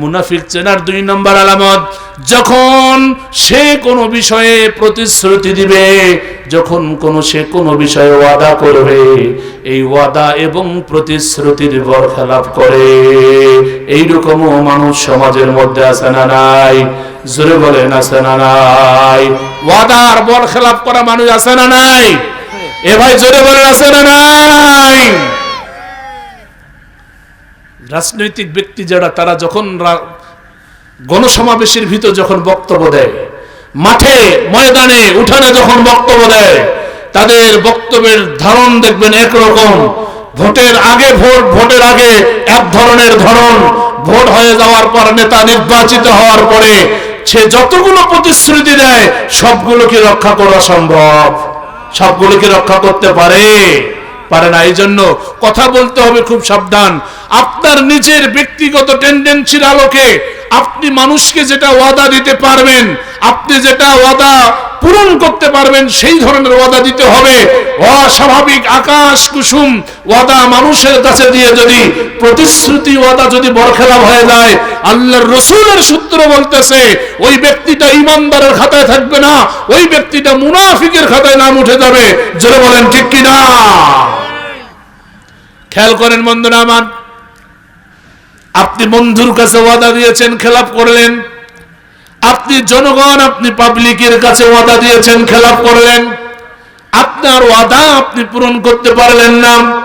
মুনাফিক চেনার দুই নম্বর আলামত, যখন সে কোনো বিষয়ে প্রতিশ্রুতি দিবে, যখন কোনো সে কোনো বিষয়ে ওয়াদা করবে, এই ওয়াদা এবং প্রতিশ্রুতির বরখেলাপ করে। এইরকমও মানুষ সমাজের মধ্যে আছে না নাই? জোরে বলেন, আছে না নাই? ওয়াদার বরখেলাপ করা মানুষ আছে না নাই? এ ভাই জোরে বলেন, আছে না নাই? রাজনৈতিক ব্যক্তি যারা, তারা যখন গণসমাবেশের ভিতর যখন বক্তব্য দেয়, মাঠে, ময়দানে উঠানে যখন বক্তব্য দেয়, তাদের বক্তব্যের ধারণ দেখবেন একরকম। ভোটের আগে ভোট, ভোটের আগে এক ধরনের ধরন। ভোট হয়ে যাওয়ার পর নেতা নির্বাচিত হওয়ার পরে সে যতগুলো প্রতিশ্রুতি দেয় সবগুলোকে রক্ষা করা সম্ভব? সবগুলোকে রক্ষা করতে পারে? পারে না এই জন্য কথা বলতে হবে খুব সাবধান। আপনার নিজের ব্যক্তিগত টেন্ডেন্সির আলোকে আপনি মানুষকে যেটা ওয়াদা দিতে পারবেন, আপনি যেটা ওয়াদা পূরণ করতে পারবেন, সেই ধরনের ওয়াদা দিতে হবে। অস্বাভাবিক আকাশ কুসুম ওয়াদা মানুষের কাছে দিয়ে যদি প্রতিশ্রুতি ওয়াদা যদি বরখেলাপ হয়ে যায়, আল্লাহর রসুলের সূত্র বলতেছে, ওই ব্যক্তিটা ইমানদারের খাতায় থাকবে না, ওই ব্যক্তিটা মুনাফিকের খাতায় নাম উঠে যাবে। জোরে বলেন, ঠিক কিনা? খেয়াল করেন বন্ধুরা আমার। আপনি বন্ধুর কাছে ওয়াদা দিয়েছেন, খেলাপ করলেন। আপনি জনগণ, আপনি পাবলিকের কাছে ওয়াদা দিয়েছেন, খেলাপ করলেন। আপনার ওয়াদা আপনি পূরণ করতে পারলেন না।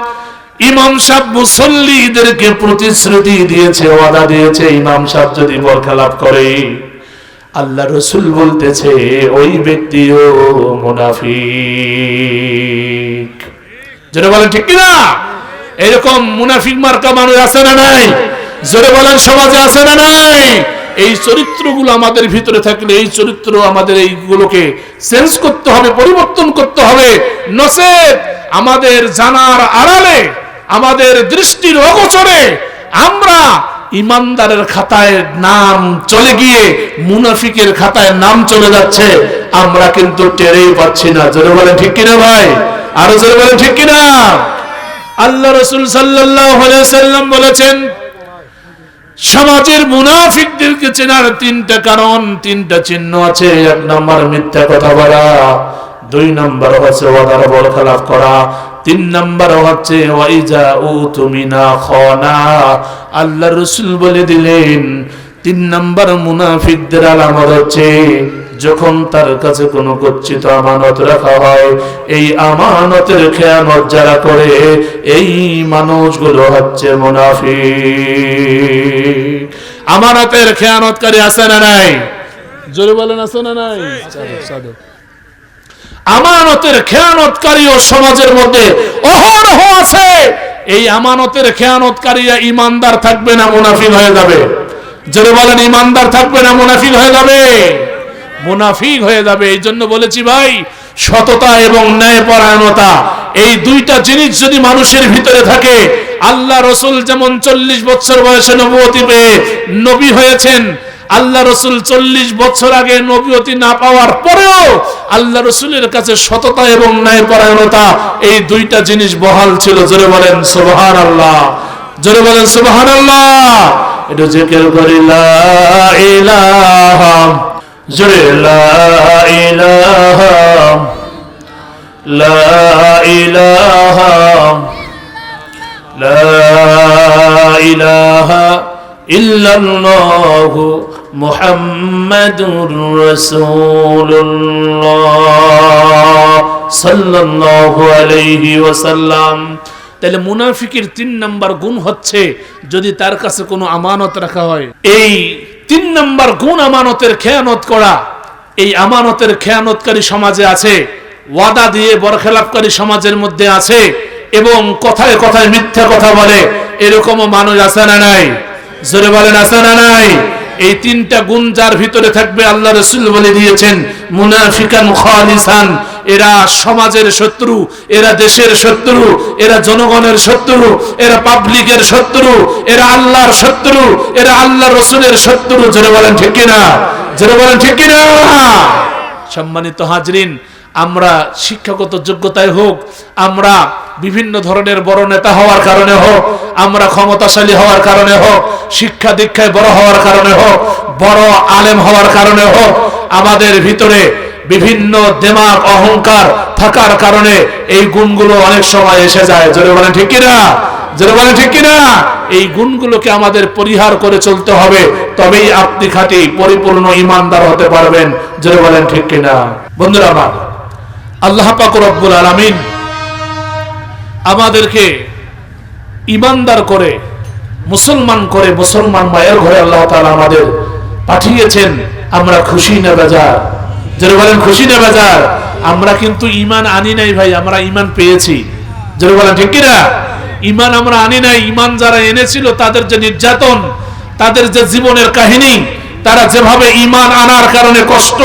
ইমাম সাহেব মুসল্লিদেরকে প্রতিশ্রুতি দিয়েছে, ওয়াদা দিয়েছে, ইমাম সাহেব যদি বল বরখেলাপ করে। আল্লাহ রসুল বলতেছে, ওই ব্যক্তিও মুনাফিক। যেটা বলে ঠিক কিনা? এরকম মুনাফিক মার্কা মানুষ আছে না নাই? জোরে বলেন, সমাজে আছে না নাই? এই চরিত্রগুলো আমাদের ভিতরে থাকলে, এই চরিত্র আমাদের এইগুলোকে চেঞ্জ করতে হবে, পরিবর্তন করতে হবে। নসেদ, আমাদের জানার আড়ালে, আমাদের দৃষ্টির অগোচরে, আমরা ইমানদারের খাতায় নাম চলে গিয়ে মুনাফিকের খাতায় নাম চলে যাচ্ছে, আমরা কিন্তু টেরেই পাচ্ছি না। জোরে বলেন, ঠিক কিনা ভাই? আরও জোরে বলেন, ঠিক কিনা? আল্লাহ রসুল সাল্লাম বলেছেন, সমাজের মুনাফিকদেরকে চেনার তিনটা কারণ, তিনটা চিহ্ন আছে। এক নম্বর মিথ্যা কথা বলা, দুই নম্বর হচ্ছে ওয়াদার বল খেলাফ করা, তিন নম্বর হচ্ছে ওয়াইজা ও তুমি না খনা। আল্লাহ রসুল বলে দিলেন, তিন নম্বর মুনাফিকদের আলামত হচ্ছে যখন তার কাছে কোনো গচ্ছিত আমানত রাখা হয়, এই আমানতের খেয়ানত যারা করে, এই মানুষগুলো হচ্ছে মুনাফিক। আমানতের খেয়ানতকারী আছে না নাই? জোরে বলেন, আছে না নাই? আমানতের খেয়ানতকারী ও সমাজের মধ্যে অহরহ আছে। এই আমানতের খেয়ানতকারীরা ইমানদার থাকবে না মুনাফিক হয়ে যাবে? জোরে বলেন, ইমানদার থাকবে না মুনাফিক হয়ে যাবে? মুনাফিক হয়ে যাবে, এই জন্য বলেছি ভাই, সততা এবং ন্যায়পরায়ণতা, এই দুইটা জিনিস যদি মানুষের ভিতরে থাকে, আল্লাহ রসুল যেমন চল্লিশ বছর বয়সে নবতী পেয়ে নবী হয়েছেন, আল্লাহ রসুল চল্লিশ বছর আগে নবীতি না পাওয়ার পরেও আল্লাহ রসুলের কাছে সততা এবং ন্যায়পরায়ণতা, এই দুইটা জিনিস বহাল ছিল। জোরে বলেন সুবহান আল্লাহ জোরে বলেন সুবহান আল্লাহ এটা জেকের করি, লা ইলাহা জোরে, লা ইলাহা আলাইহি ওয়াসাল্লাম। তাহলে মুনাফিকের তিন নাম্বার গুণ হচ্ছে যদি তার কাছে কোনো আমানত রাখা হয়। এই তিন নম্বর গুণ আমানতের খেয়ানত করা। এই আমানতের খেয়ানতকারী সমাজে আছে, ওয়াদা দিয়ে বরখেলাপকারী সমাজের মধ্যে আছে এবং কথায় কথায় মিথ্যা কথা বলে। এরকমও মানুষ আছে না নাই? জোরে বলেন, আছে না নাই? এই তিনটা গুণ যার ভিতরে থাকবে আল্লাহ রসুল বলে দিয়েছেন, মুনাফিকান খালিসান। এরা সমাজের শত্রু, এরা দেশের শত্রু, এরা জনগণের শত্রু, এরা পাবলিকের শত্রু, এরা আল্লাহর শত্রু, এরা আল্লাহ রসুলের শত্রু। জোরে বলেন ঠিক কিনা? জোরে বলেন ঠিক কিনা? সম্মানিত হাজরিন, আমরা শিক্ষাগত যোগ্যতায় হোক, আমরা বিভিন্ন ধরনের বড় নেতা হওয়ার কারণে হোক, আমরা ক্ষমতাশালী হওয়ার কারণে হোক, শিক্ষা দীক্ষায় বড় হওয়ার কারণে হোক, বড় আলেম হওয়ার কারণে হোক, আমাদের ভিতরে বিভিন্ন দেমাগ অহংকার থাকার কারণে এই গুণগুলো অনেক সময় এসে যায়। জোরে বলেন, ঠিক কিনা? জোরে বলেন, ঠিক কিনা? এই গুণগুলোকে আমাদের পরিহার করে চলতে হবে, তবেই আপনি খাঁটি পরিপূর্ণ ইমানদার হতে পারবেন। জোরে বলেন, ঠিক কিনা? বন্ধুরা আমার, আল্লাহ পাক রব্বুল আলামিন আমাদেরকে ইমানদার করে, মুসলমান করে, মুসলমান মায়ের ঘরে আল্লাহ তাআলা আমাদের পাঠিয়েছেন, আমরা খুশি না বেজার। যারা বলেন, খুশি না বেজার? আমরা কিন্তু ইমান আনি নাই ভাই, আমরা ইমান পেয়েছি। যারা বলেন, ঠিক কিনা? ইমান আমরা আনি নাই ইমান যারা এনেছিল তাদের যে নির্যাতন, তাদের যে জীবনের কাহিনী, তারা যেভাবে ইমান আনার কারণে কষ্ট,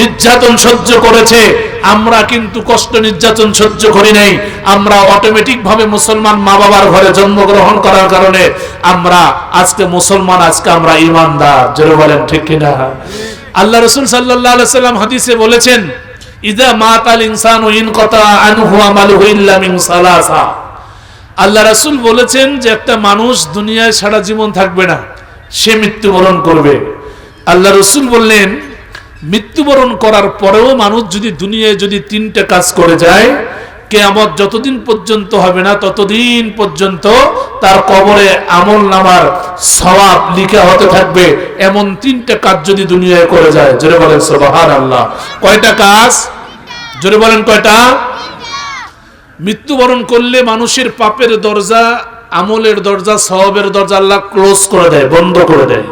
নির্যাতন সহ্য করেছে, আমরা কিন্তু কষ্ট, নির্যাতন সহ্য করি নাই। আমরা অটোমেটিক ভাবে মুসলমান মা বাবার ঘরে জন্মগ্রহণ করার কারণে আমরা, আজকে মুসলমান, আজকে আমরা ইমানদার জোরে বলেন, ঠিক কিনা? আল্লাহ রসুল সাল্লাহ সাল্লাম হাদিসে বলেছেন, ইদা মাতাল ইনসান ইন কথা আনহু আমালুহু ইল্লা মিন সালাসা। আল্লাহ রাসূল বলেছেন যে একটা মানুষ দুনিয়ায় সারা জীবন থাকবে না, সে মৃত্যুবরণ করবে। আল্লাহ রসুল বললেন, মৃত্যুবরণ করার পরেও মানুষ যদি দুনিয়ায় যদি তিনটা কাজ করে যায় কেয়ামত যতদিন পর্যন্ত হবে না, ততদিন পর্যন্ত তার কবরে আমল নামার সওয়াব লিখা হতে থাকবে। এমন তিনটা কাজ যদি দুনিয়ায় করে যায়, জোরে বলেন সুবহান আল্লাহ কয়টা কাজ? জোরে বলেন কয়টা? মৃত্যুবরণ করলে মানুষের পাপের দরজা, আমলের দরজা, সওয়াবের দরজা আল্লাহ ক্লোজ করে দেয়, বন্ধ করে দেয়।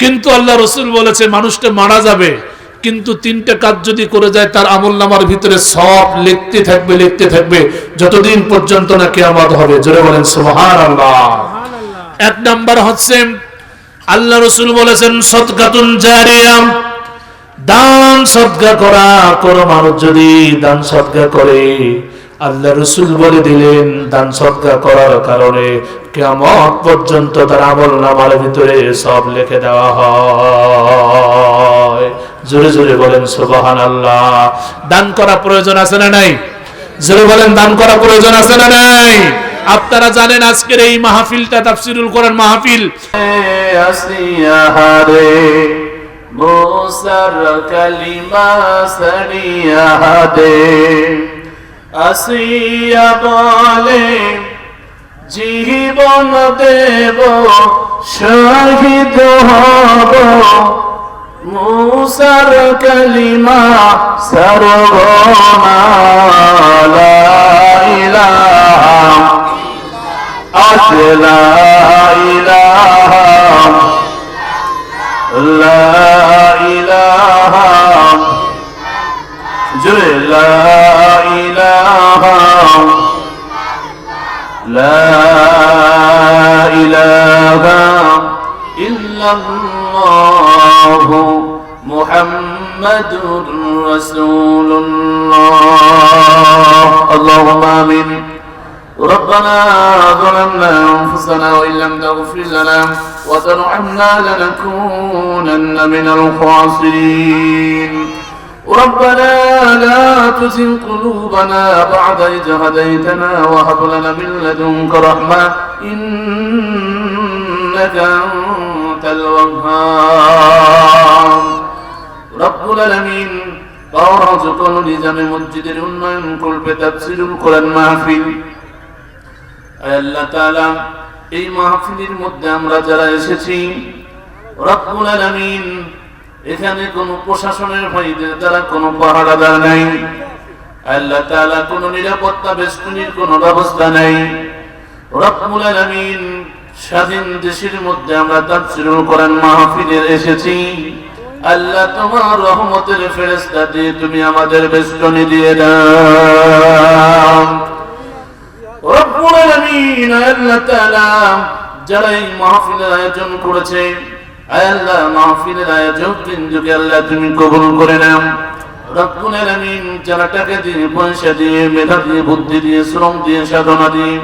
কিন্তু আল্লাহ রসুল বলেছে, মানুষটা মারা যাবে। কিন্তু তিনটা কাজ যদি করে যায় তার আমল নামার ভিতরে সব লিখতে থাকবে লিখতে থাকবে। যতদিন পর্যন্ত না কেয়ামত হবে জোরে বলেন আল্লাহ এক নাম্বার হচ্ছে আল্লাহ রসুল বলেছেন সদকাতুন জারিয়াম দান সদকা করা কোন মানুষ যদি দান সদকা করে আল্লাহ রসুল বলে দিলেন দান সদকা করার কারণে কেমন পর্যন্ত তার আমল নামার ভিতরে সব লিখে দেওয়া হয়। জোরে জোরে বলেন সুবহান আল্লাহ দান করা প্রয়োজন আছে না নাই? জোরে বলেন, দান করা প্রয়োজন আছে না নাই? আপনারা জানেন আজকের এই মাহফিলটা তাফসিরুল কোরআন মাহফিল। বলে জীবন দেব, শহীদ হব। মুসার কলিমা সর্বনা আসলা জুড়ে লা ইলাহা লা ইলাহা ইল্লাল্লাহ। الله محمد رسول الله. اللهم آمين. ربنا ظلمنا أنفسنا وإن لم تغفر لنا وترحمنا لنكونن من الخاسرين. ربنا لا تزغ قلوبنا بعد إذ هديتنا وهب لنا من لدنك رحمة إنك أنت الوهاب رب العالمين পাওয়ার যখন নিজামে মসজিদের উন্নয়ন করবে তাফসিরুল কোরআন মাহফিল আল্লাহ তাআলা এই মাহফিলের মধ্যে আমরা যারা এসেছি রব্বুল আলামিন এখানে কোনো প্রশাসনের ভাইদের দ্বারা কোনো পাহারাদার নাই আল্লাহ তাআলা কোনো নিরাপত্তা বেষ্টনীর কোনো ব্যবস্থা নাই রব্বুল আলামিন স্বাধীন দেশের মধ্যে আমরা তাফসিরুল কোরআন মাহফিলের এসেছি। আল্লাহ তোমার রহমতের ফেরেশতা দিয়ে তুমি আমাদের বেষ্টনী দিয়ে দাও। রব্বুল আলামিন আল্লাহ তাআলা, যারা এই মাহফিলের আয়োজন করেছে আল্লাহ মাহফিলের আয়োজক বিন্দুকে আল্লাহ তুমি কবুল করে নাও। রব্বুল আলামিন যারা টাকা দিয়ে, পয়সা দিয়ে, মেধা দিয়ে, বুদ্ধি দিয়ে, শ্রম দিয়ে, সাধনা দিয়ে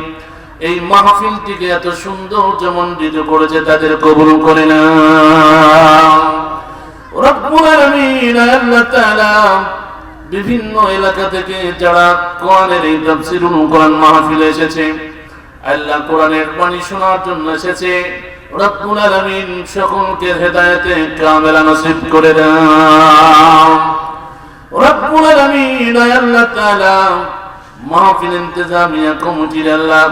এই মাহফিলটিকে এত সুন্দর যেমন দিতে করেছে তাদের কবুল করে না। বিভিন্ন এলাকা থেকে যারা কোরআনের এই তাফসীরুল কোরআন মাহফিলে এসেছে, আল্লাহ কোরআনের বাণী শোনার জন্য এসেছে, রব্বুল আলামিন সকলকে হেদায়েতে কামেলা নসিব করে দাও। রব্বুল আলামিন, আল্লাহ তাআলা মাহফিল ইন্তেজামিয়া কমিটির আল্লাহ,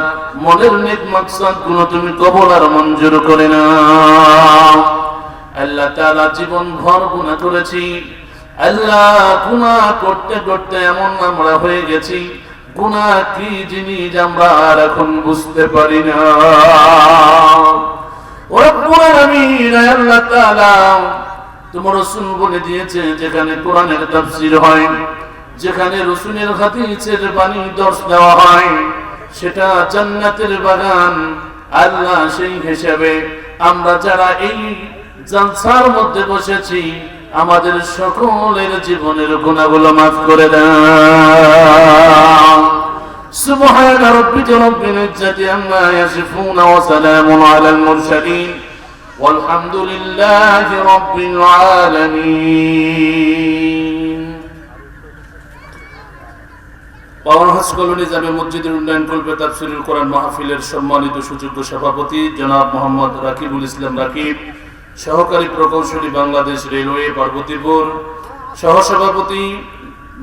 মনের নেক মাকসাদগুলো তুমি কবল আর মঞ্জুর করে নাও। আল্লাহ তাআলা জীবন ভর গুনাহ করেছি। আল্লাহ গুনাহ করতে করতে এমন আমরা হয়ে গেছি। গুনাহ কি জিনিস আমরা আর এখন বুঝতে পারি না। আল্লাহ তোমার রসুল বলে দিয়েছে যেখানে কোরআনের তাফসির হয় যেখানে রসুলের হাদিসের বাণী দর্শ দেওয়া হয় সেটা জান্নাতের বাগান আল্লাহ সেই হিসেবে আমরা যারা এই জালসার মধ্যে বসেছি আমাদের সকলের জীবনের গুণাগুলো মাফ করে দাও سبحان ربك رب العزة عما يصفون وسلام على المرسلين والحمد لله رب العالمين পাওয়ার হাউস কলোনি জামে মসজিদের উন্নয়ন কল্পে তাফসিরুল কোরআন মাহফিলের সম্মানিত সুযোগ্য সভাপতি জনাব মোহাম্মদ রাকিবুল ইসলাম রাকিব, সহকারী প্রকৌশলী বাংলাদেশ রেলওয়ে পার্বতীপুর, সহসভাপতি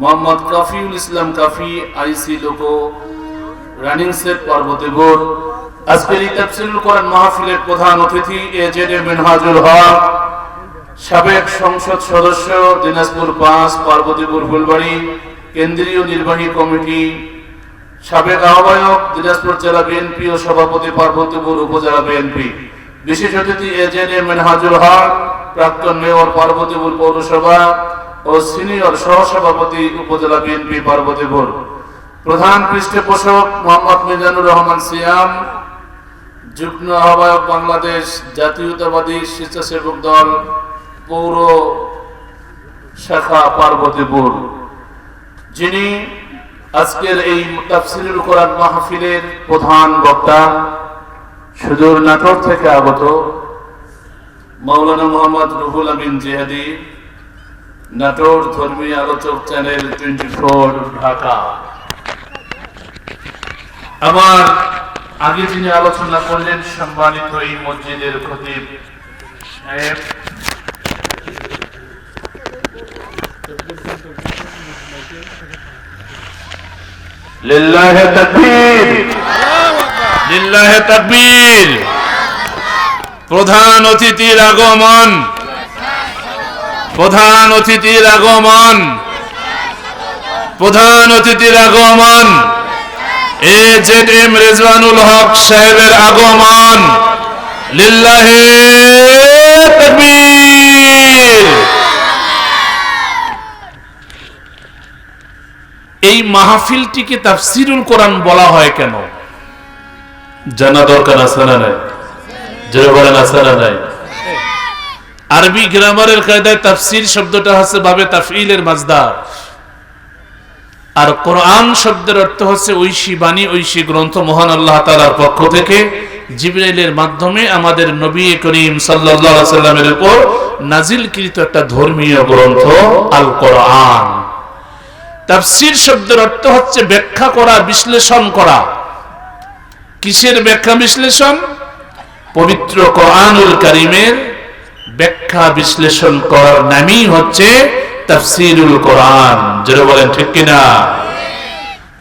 Mohammad Kafiul Islam Kafi, IC loco running set Parbatipur. আজকের এই তাফসিরুল কোরআন মাহফিলের প্রধান অতিথি এ জেড এ মিনহাজুল হক, সাবেক সংসদ সদস্য দিনাজপুর পাঁচ, পার্বতীপুর ফুলবাড়ি কেন্দ্রীয় নির্বাহী কমিটি, সাবেক আহ্বায়ক, দিনাজপুর জেলা বিএনপি ও সভাপতি পার্বতীপুর উপজেলা বিএনপি। বিশেষ অতিথি এজেড এ মেনহাজুল হক, প্রাক্তন মেয়র পার্বতীপুর পৌরসভা ও সিনিয়র সহসভাপতি উপজেলা বিএনপি পার্বতীপুর। প্রধান পৃষ্ঠপোষক মোহাম্মদ মিজানুর রহমান সিয়াম, যুগ্ম আহ্বায়ক বাংলাদেশ জাতীয়তাবাদী স্বেচ্ছাসেবক দল পৌর শাখা পার্বতীপুর। যিনি আজকের এই তাফসিরুল কোরআন মাহফিলের প্রধান বক্তা, সুদূর নাটোর থেকে আগত মাওলানা মোহাম্মদ রুহুল আমিন জিহাদি, নাটোর ধর্মীয় আলোচক চ্যানেল টোয়েন্টি ফোর, ঢাকা। আমার আগে যিনি আলোচনা করলেন সম্মানিত এই মসজিদের খতিব সাহেব। প্রধান অতিথির আগমন। প্রধান অতিথির আগমন। প্রধান অতিথির আগমন। A Z M Rezwanul Haque সাহেবের আগমন। লিল্লাহে তাকবীর। এই মাহফিলটিকে তাফসিরুল কোরআন বলা হয় কেন? জানা দরকার আছে না নাই? জোরে বলেন আছে না নাই? আরবি গ্রামারের কায়দায় তাফসির শব্দটা হচ্ছে তাফইলের মাজদার। আর কোরআন শব্দের অর্থ হচ্ছে ঐশী বাণী ঐশী গ্রন্থ মহান আল্লাহ তাআলার পক্ষ থেকে জিবরাইলের মাধ্যমে আমাদের নবী করিম আলাইহি সাল্লামের উপর নাজিলকৃত একটা ধর্মীয় গ্রন্থ আল কোরআন তাফসির শব্দের অর্থ হচ্ছে ব্যাখ্যা করা, বিশ্লেষণ করা। কিসের ব্যাখ্যা বিশ্লেষণ? পবিত্র কোরআনুল কারিমের ব্যাখ্যা বিশ্লেষণ করার নামই হচ্ছে তাফসিরুল কোরআন। যেটা বলেন, ঠিক কিনা?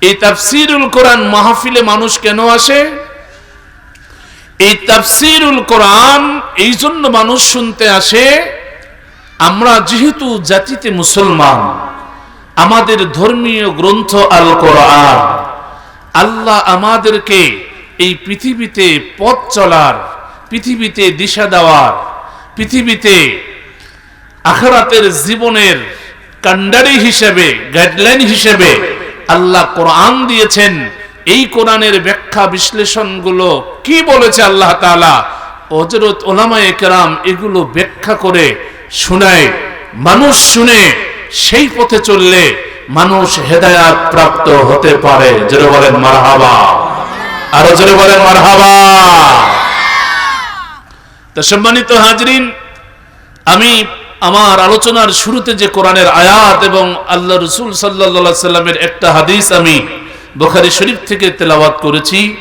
এই তাফসিরুল কোরআন মাহফিলে মানুষ কেন আসে? এই তাফসিরুল কোরআন এই জন্য মানুষ শুনতে আসে, আমরা যেহেতু জাতিতে মুসলমান আমাদের ধর্মীয় গ্রন্থ আল কোরআন আল্লাহ আমাদেরকে এই পৃথিবীতে পথ চলার, পৃথিবীতে দিশা দেওয়ার, পৃথিবীতে আখরাতের জীবনের কান্ডারি হিসেবে গাইডলাইন হিসেবে আল্লাহ কোরআন দিয়েছেন। এই কোরআনের ব্যাখ্যা বিশ্লেষণগুলো কি বলেছে আল্লাহ তাআলা? হযরত ওলামায়ে কেরাম এগুলো ব্যাখ্যা করে শোনায়, মানুষ শুনে সেই পথে চললে মানুষ হেদায়াত প্রাপ্ত হতে পারে। জোরে বলেন, মারহাবা। আরও জোরে বলেন, মারহাবা। তো সম্মানিত হাজরিন, আমি আমার আলোচনার শুরুতে যে কোরআনের আয়াত এবং আল্লাহ রসুল সাল্লা সাল্লামের একটা হাদিস আমি বোখারি শরীফ থেকে তেলাওয়াত করেছি।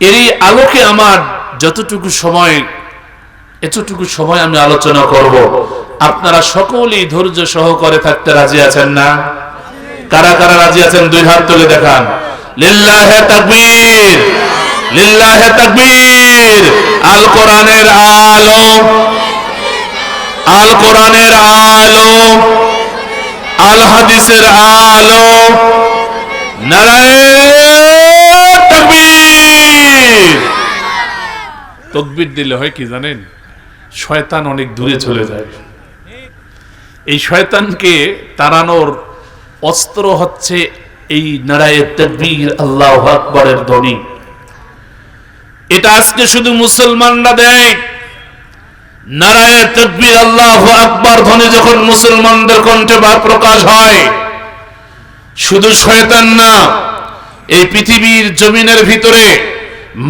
এরই আলোকে আমার যতটুকু সময় এতটুকু সময় আমি আলোচনা করব। আপনারা সকলেই ধৈর্য সহকারে থাকতে রাজি আছেন না? কারা কারা রাজি আছেন? দুই হাত তুলে দেখান। লিল্লাহে তাকবীর লিল্লাহে তাকবীর। আল কোরআনের আলো, আল কোরআনের আলো, আল হাদিসের আলো। নারায়ণ তকবির দিলে হয় কি জানেন? শয়তান অনেক দূরে চলে যায়। এই শয়তানকে তাড়ানোর অস্ত্র হচ্ছে এই নারায়ে তকবীর আল্লাহ আকবরের ধ্বনি। এটা আজকে শুধু মুসলমানরা দেয়। নারায়ে আল্লাহ আকবর ধ্বনি যখন মুসলমানদের কণ্ঠে বা প্রকাশ হয়, শুধু শয়তান না, এই পৃথিবীর জমিনের ভিতরে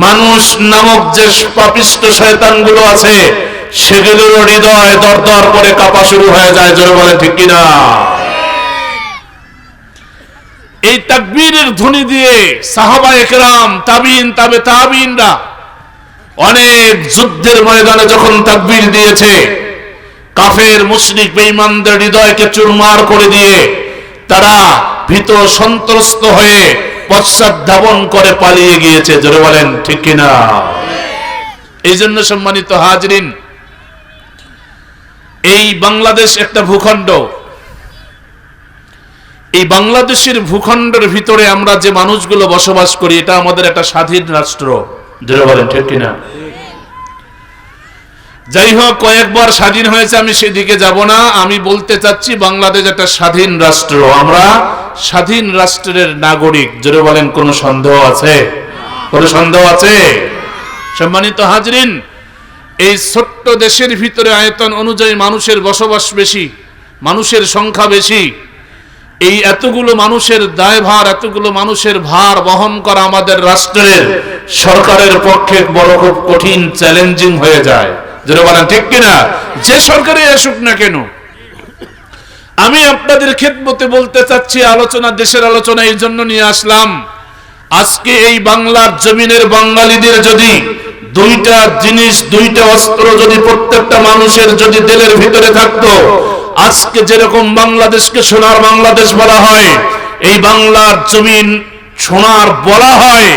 মানুষ নামক যে পাপিষ্ট শয়তানগুলো আছে সেগুলোর হৃদয় দরদর করে কাঁপা শুরু হয়ে যায়, জোরে বলে ঠিক কিনা? এই তাকবীরের ধ্বনি দিয়ে সাহাবা একরাম, তাবিন, তাবে তাবিনরা অনেক যুদ্ধের ময়দানে যখন তাকবীর দিয়েছে, কাফের, মুশরিক, বেঈমানদের হৃদয়কে চুরমার করে দিয়ে তারা ভীত সন্ত্রস্ত হয়ে পশ্চাৎ ধাবন করে পালিয়ে গিয়েছে, জোরে বলেন, ঠিক কিনা? এই জন্য সম্মানিত হাজরিন এই বাংলাদেশ একটা ভূখণ্ড। এই বাংলাদেশের ভূখণ্ডের ভিতরে আমরা যে মানুষগুলো বসবাস করি, এটা আমাদের একটা স্বাধীন রাষ্ট্র। যাই হোক, কয়েকবার স্বাধীন হয়েছে, আমি সেদিকে যাব না। আমি বলতে চাচ্ছি, বাংলাদেশ একটা স্বাধীন রাষ্ট্র। আমরা স্বাধীন রাষ্ট্রের নাগরিক। জোরে বলেন, কোনো সন্দেহ আছে? কোনো সন্দেহ আছে? সম্মানিত হাজরিন এই ছোট্ট দেশের ভিতরে আয়তন অনুযায়ী মানুষের বসবাস বেশি, মানুষের সংখ্যা বেশি। এই এতগুলো মানুষের দায়ভার, এতগুলো মানুষের ভার বহন করা আমাদের রাষ্ট্রের, সরকারের পক্ষে বড় খুব কঠিন চ্যালেঞ্জিং হয়ে যায়। যেটা বলেন, ঠিক কিনা? যে সরকারে আসুক না কেন। আমি আপনাদের খেদমতে বলতে চাচ্ছি, আলোচনা, দেশের আলোচনা এই জন্য নিয়ে আসলাম। আজকে এই বাংলার জমিনের বাঙালিদের যদি দুইটা জিনিস, দুইটা অস্ত্র যদি প্রত্যেকটা মানুষের যদি দিলের ভিতরে থাকতো, আজকে যেরকম বাংলাদেশকে সোনার বাংলাদেশ বলা হয়, এই বাংলার জমিন সোনার বলা হয়,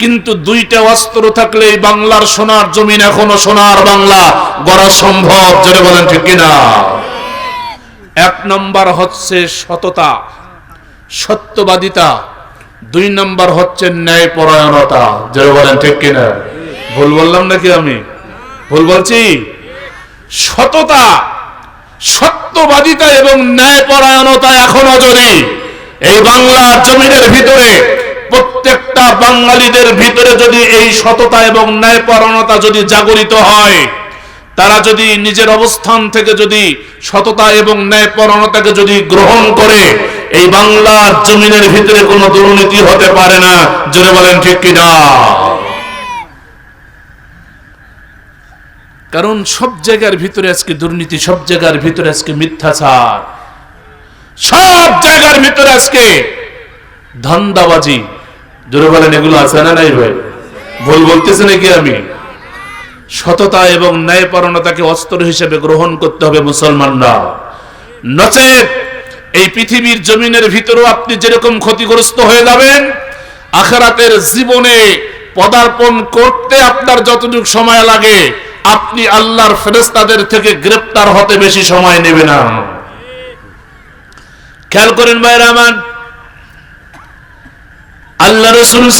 কিন্তু দুইটা অস্ত্র থাকলে এই বাংলার সোনার জমিন এখনও সোনার বাংলা গড়া সম্ভব যেটা বলেন ঠিক কিনা? এক নম্বর হচ্ছে সততা, সত্যবাদিতা, দুই নম্বর হচ্ছে ন্যায় পরায়ণতা যেটা বলেন ঠিক কিনা? ভুল বললাম নাকি আমি? ভুল বলছি? সততা, সত্যবাদিতা এবং ন্যায় পরায়ণতা এখনও যদি এই বাংলার জমিনের ভিতরে, প্রত্যেকটা বাঙালিদের ভিতরে যদি এই সততা এবং ন্যায় পরায়ণতা যদি জাগরিত হয়, তারা যদি নিজের অবস্থান থেকে যদি সততা এবং ন্যায় পরায়ণতাকে যদি গ্রহণ করে, এই বাংলার জমিনের ভিতরে কোনো দুর্নীতি হতে পারে না। জোরে বলেন ঠিক কিনা? কারণ সব জায়গার ভিতরে আজকে দুর্নীতি, সব জায়গার ভিতরে আজকে মিথ্যাচার। সব জায়গার ভিতরে আজকে ধান্দাবাজি। জোরে বলেন, এগুলো আছে না নাই ভাই? ভুল বলতেছে নাকি আমি? সততা এবং ন্যায়পরণতাকে অস্ত্র হিসেবে গ্রহণ করতে হবে মুসলমানরা। নচেত এই পৃথিবীর জমিনের ভিতরেও আপনি যেরকম ক্ষতিগ্রস্ত হয়ে যাবেন, আখেরাতের জীবনে পদার্পণ করতে আপনার যতটুকু সময় লাগে আপনি আল্লাহর ফেরেস্তাদের থেকে গ্রেপ্তার হতে বেশি সময় নেবে না। খেয়াল করেন ভাই আমার। আল্লাহ রসুল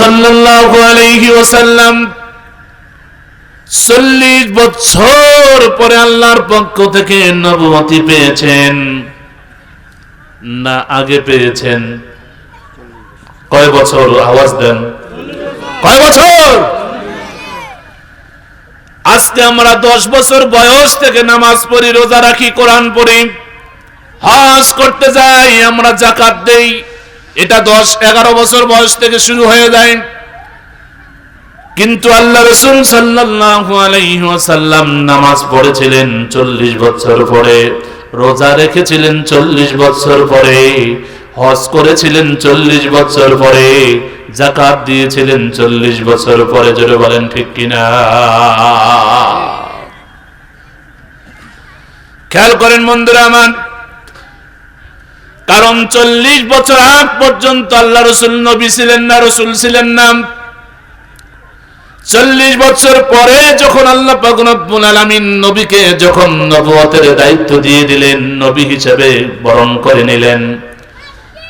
আলাইহি চল্লিশ বছর পরে আল্লাহর পক্ষ থেকে নবমতি পেয়েছেন। না, আগে পেয়েছেন। কয় বছর আওয়াজ দেন। কয় বছর? আজকে আমরা দশ বছর বয়স থেকে নামাজ পড়ি, রোজা রাখি, কোরআন পড়ি। হজ করতে যাই, আমরা জাকাত দেই। এটা দশ, এগারো বছর বয়স থেকে শুরু হয়ে যায়। কিন্তু আল্লাহ রসুল আলাইহি নামাজ পড়েছিলেন চল্লিশ বছর পরে, রোজা রেখেছিলেন চল্লিশ বছর পরে। হজ করেছিলেন চল্লিশ বছর পরে জাকাত দিয়েছিলেন চল্লিশ বছর পরে, জোরে বলেন ঠিক কিনা? খেয়াল করেন মন্দির আমার, কারণ চল্লিশ বছর আগ পর্যন্ত আল্লাহ রসুল নবী ছিলেন না, রসুল ছিলেন না। চল্লিশ বছর পরে যখন আল্লাহ পাগুনবুল আলমিন নবীকে যখন নবুয়তের দায়িত্ব দিয়ে দিলেন, নবী হিসেবে বরণ করে নিলেন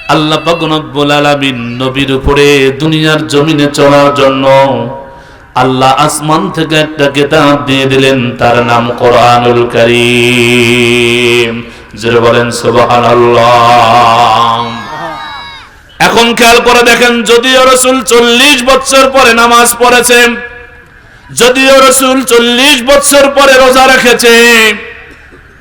আল্লাহ পাগুনবুল আলমিন নবীর উপরে দুনিয়ার জমিনে চলার জন্য আল্লাহ আসমান থেকে একটা কিতাব দিয়ে দিলেন, তার নাম কোরআনুল করিম। যারা বলেন, সুবহানাল্লাহ। এখন খেয়াল করে দেখেন, যদিও রসুল চল্লিশ বছর পরে নামাজ পড়েছে যদিও রসুল চল্লিশ বছর পরে রোজা রেখেছে